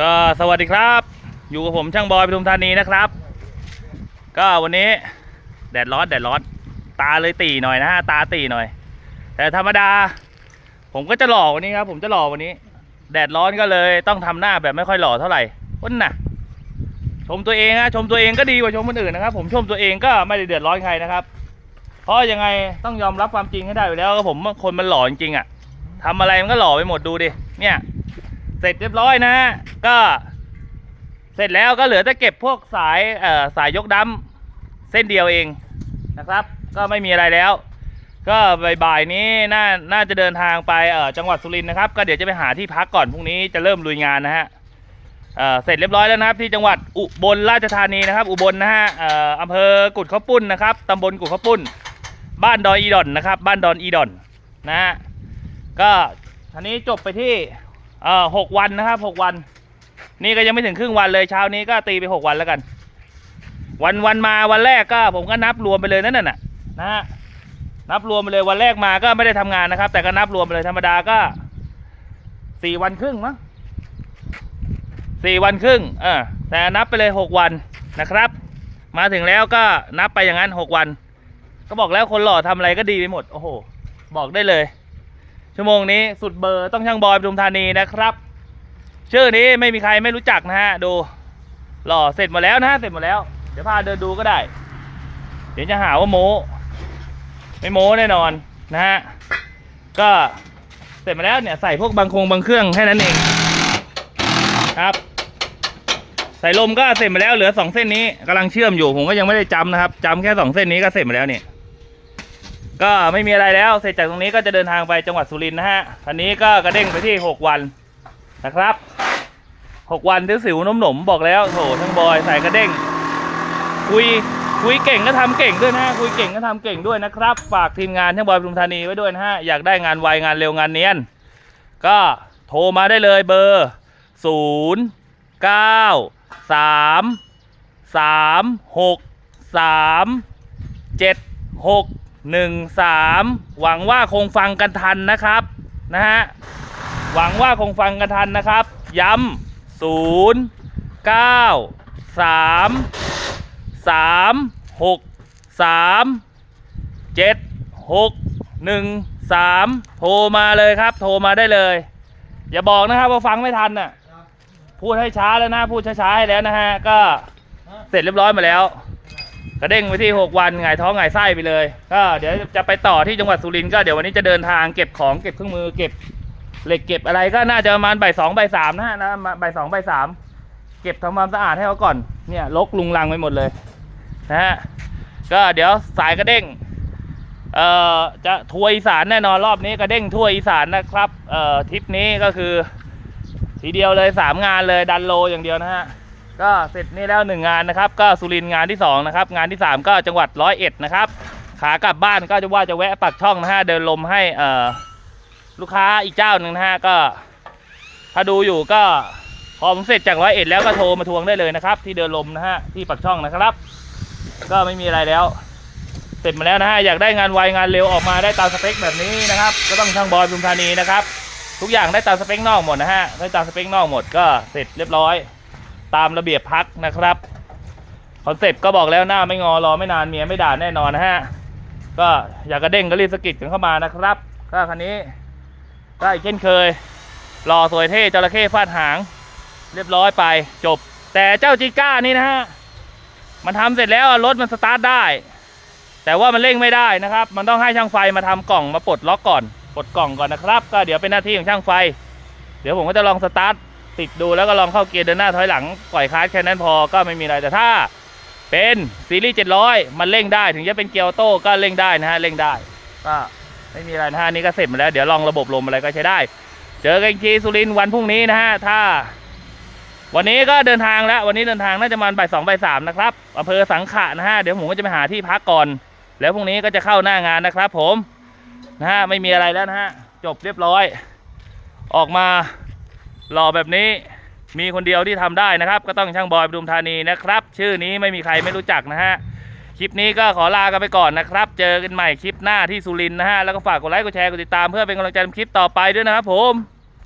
ก็สวัสดีครับ อยู่กับผมช่างบอยปทุมธานีนะครับ ก็วันนี้แดดร้อนแดดร้อนตาเลยตีหน่อยนะฮะตาตีหน่อย แต่ธรรมดา ผมก็จะหล่อวันนี้ครับผมจะหล่อวันนี้ แดดร้อนก็เลยต้องทำหน้าแบบไม่ค่อยหล่อเท่าไหร่วันน่ะ ชมตัวเองนะชมตัวเองก็ดีกว่าชมคนอื่นนะครับ ผมชมตัวเองก็ไม่ได้เดือดร้อนใครนะครับ เพราะยังไงต้องยอมรับความจริงให้ได้อยู่แล้วว่าผมคนมันหล่อจริงๆอะทำอะไรมันก็หล่อไปหมดดูดิเนี่ย เสร็จเรียบร้อยนะฮะก็เสร็จแล้วก็เหลือแต่เก็บพวกสายเอ่อสายยกดัมเส้นเดียวเองนะครับ ก็ไม่มีอะไรแล้ว ก็บ่ายๆนี้น่าน่าจะเดินทางไปเอ่อจังหวัดสุรินทร์นะครับ ก็เดี๋ยวจะไปหาที่พักก่อนพรุ่งนี้จะเริ่มลุยงานนะฮะเอ่อเสร็จเรียบร้อยแล้วนะครับ ที่จังหวัดอุบลราชธานีนะครับ อุบลนะฮะเอ่ออำเภอกุดข้าวปุ้นนะครับตำบลกุดข้าวปุ้น บ้านดอยอีดอนนะครับ บ้านดอนอีดอนนะฮะก็ทีนี้จบไปที่ เอ่อหกวันนะครับหกวัน นี่ก็ยังไม่ถึงครึ่งวันเลยเช้านี้ก็ตีไปหกวันแล้วกัน วันวันมาวันแรกก็ผมก็นับรวมไปเลยนั่นน่ะนะฮะนับรวมไปเลยวันแรกมาก็ไม่ได้ทำงานนะครับ แต่ก็นับรวมไปเลยธรรมดาก็สี่วันครึ่งมั้งสี่วันครึ่งเออแต่นับไปเลยหกวันนะครับ มาถึงแล้วก็นับไปอย่างนั้นหกวัน ก็บอกแล้วคนหล่อทำอะไรก็ดีไปหมด โอ้โห บอกได้เลย ชั่วโมงนี้สุดเบอร์ต้องช่างบอยปทุมธานีนะครับ ชื่อนี้ไม่มีใครไม่รู้จักนะฮะดูหล่อเสร็จหมดแล้วนะฮะเสร็จหมดแล้ว เดี๋ยวพาเดินดูก็ได้ เดี๋ยวจะหาว่าโม้ไม่โม้แน่นอนนะฮะก็เสร็จมาแล้วเนี่ยใส่พวกบางโครงบางเครื่องแค่นั้นเองครับ ใส่ลมก็เสร็จมาแล้วเหลือสองเส้นนี้กำลังเชื่อมอยู่ผมก็ยังไม่ได้จำนะครับจำแค่สองเส้นนี้ก็เสร็จมาแล้วเนี่ย ก็ไม่มีอะไรแล้ว เสร็จจากตรงนี้ก็จะเดินทางไปจังหวัดสุรินทร์นะฮะอันนี้ก็กระเด้งไปที่หกวันนะครับหกวันที่สิวน้มหนมบอกแล้วโถทั้งบอยใส่กระเด้งคุยคุยเก่งก็ทำเก่งด้วยนะฮะคุยเก่งก็ทำเก่งด้วยนะครับ ฝากทีมงานช่างบอยปทุมธานีไว้ด้วยนะฮะ อยากได้งานไวงานเร็วงานเนียน ก็โทรมาได้เลยเบอร์ศูนย์เก้าสา หกสามเจ็ดหกหนึ่งสามหวังว่าคงฟังกันทันนะครับนะฮะหวังว่าคงฟังกันทันนะครับ ย้ำศูนย์เก้าสามสามหกสามเจ็ดหกหนึ่งสามโทรมาเลยครับ โทรมาได้เลย อย่าบอกนะครับว่าฟังไม่ทันน่ะ พูดให้ช้าแล้วนะ พูดช้าๆให้แล้วนะฮะ ก็เสร็จเรียบร้อยมาแล้ว กระเด้งไปที่ 6 วันหงายท้องหงายไส้ไปเลย ก็เดี๋ยวจะไปต่อที่จังหวัดสุรินทร์ก็เดี๋ยววันนี้จะเดินทางเก็บของเก็บเครื่องมือเก็บเหล็กเก็บอะไรก็น่าจะประมาณบ่ายสองบ่ายสามนะฮะนะบ่ายสองบ่ายสามเก็บทำความสะอาดให้เขาก่อนเนี่ยลกลุงลังไปหมดเลยนะฮะก็เดี๋ยวสายกระเด้งเอ่อจะทัวร์อีสานแน่นอนรอบนี้กระเด้งทัวร์อีสานนะครับเอ่อทริปนี้ก็คือทีเดียวเลยสามงานเลยดันโลอย่างเดียวนะฮะ ก็เสร็จนี่แล้วหนึ่งงานนะครับ ก็สุรินงานที่สองนะครับงานที่สามก็จังหวัดร้อยเอ็ดนะครับขากลับบ้านก็จะว่าจะแวะปักช่องนะฮะเดินลมให้เอ่อลูกค้าอีกเจ้าหนึ่งนะฮะก็ ถ้าดูอยู่ก็พอผมเสร็จจากร้อยเอ็ดแล้วก็โทรมาทวงได้เลยนะครับ ที่เดินลมนะฮะที่ปักช่องนะครับ ก็ไม่มีอะไรแล้ว เสร็จมาแล้วนะฮะอยากได้งานไวงานเร็วออกมาได้ตามสเปคแบบนี้นะครับ ก็ต้องช่างบอยปทุมธานีนะครับ ทุกอย่างได้ตามสเปคนอกหมดนะฮะได้ตามสเปคนอกหมดก็เสร็จเรียบร้อย ตามระเบียบพักนะครับคอนเซปต์ก็บอกแล้วหน้าไม่งอรอไม่นานเมียไม่ด่าแน่นอนนะฮะก็อยากกระเด้งก็รีบสกิดกันเข้ามานะครับก็คันนี้ก็อีกเช่นเคยรอสวยเท่จระเข้ฟาดหาง เรียบร้อยไปจบ แต่เจ้าจิก้านี่นะฮะมันทำเสร็จแล้วรถมันสตาร์ทได้ แต่ว่ามันเร่งไม่ได้นะครับ มันต้องให้ช่างไฟมาทำกล่องมาปลดล็อกก่อนปลดกล่องก่อนนะครับ ก็เดี๋ยวเป็นหน้าที่ของช่างไฟ เดี๋ยวผมก็จะลองสตาร์ท ติดดูแล้วก็ลองเข้าเกียร์เดินหน้าถอยหลังปล่อยคลัสแค่นั้นพอก็ไม่มีอะไรแต่ถ้าเป็นซีรีส์700 มันเร่งได้ถึงจะเป็นเกียร์ออโต้ก็เร่งได้นะฮะเร่งได้ก็ไม่มีอะไรนะฮะนี่ก็เสร็จมาแล้วเดี๋ยวลองระบบลมอะไรก็ใช้ได้ เจอกันอีกทีสุรินวันพรุ่งนี้นะฮะถ้า วันนี้ก็เดินทางแล้ววันนี้เดินทางน่าจะมาบ่ายสองบ่ายสามนะครับอำเภอสังขะนะฮะเดี๋ยวผมก็จะไปหาที่พักก่อน แล้วพรุ่งนี้ก็จะเข้าหน้างานนะครับ ผมนะฮะไม่มีอะไรแล้วนะฮะจบเรียบร้อย ออกมา หล่อแบบนี้มีคนเดียวที่ทำได้นะครับ ก็ต้องช่างบอยปทุมธานีนะครับ ชื่อนี้ไม่มีใครไม่รู้จักนะฮะคลิปนี้ก็ขอลากันไปก่อนนะครับ เจอกันใหม่คลิปหน้าที่สุรินทร์นะฮะแล้วก็ฝากกดไลค์กดแชร์กดติดตามเพื่อเป็นกำลังใจในคลิปต่อไปด้วยนะครับผม